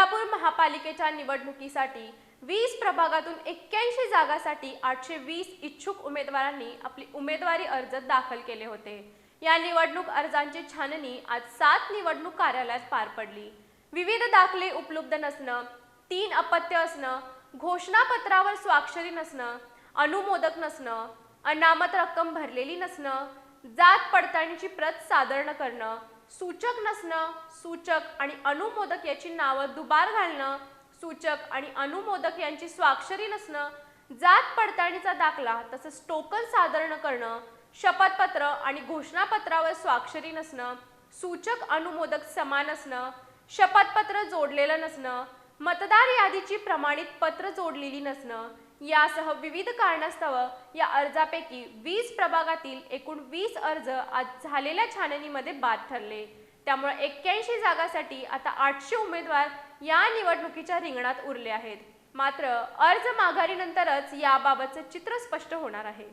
सोलापूर महापालिकेच्या निवडणुकीसाठी वीस प्रभागातून एक्क्याऐंशी जागासाठी आठशे वीस इच्छुक उमेदवारांनी आपली उमेदवारी अर्ज दाखल केले होते. या निवडणूक अर्जांची छाननी आज सात निवडणूक कार्यालयात पार पडली. विविध दाखले उपलब्ध नसणं तीन अपत्य असणं घोषणापत्रावर स्वाक्षरी नसणं अनुमोदक नसणं अनामत रक्कम भरलेली नसणं जात पडताळणीची प्रत सादर न करणं सूचक नसणं सूचक आणि अनुमोदक याची नावं दुबार घालणं सूचक आणि अनुमोदक यांची स्वाक्षरी नसणं जात पडताळणीचा दाखला तसंच टोकन सादर न करणं शपथपत्र आणि घोषणापत्रावर स्वाक्षरी नसणं सूचक अनुमोदक समान असणं शपथपत्र जोडलेलं नसणं मतदार यादीची प्रमाणित पत्र जोडलेली नसणं यासह विविध कारणास्तव या अर्जापैकी वीस प्रभागातील एकूण वीस अर्ज आज झालेल्या छाननीमध्ये बाद ठरले. त्यामुळे एक्क्याऐंशी जागासाठी आता आठशे उमेदवार या निवडणुकीच्या रिंगणात उरले आहेत. मात्र अर्ज माघारीनंतरच याबाबतचं चित्र स्पष्ट होणार आहे.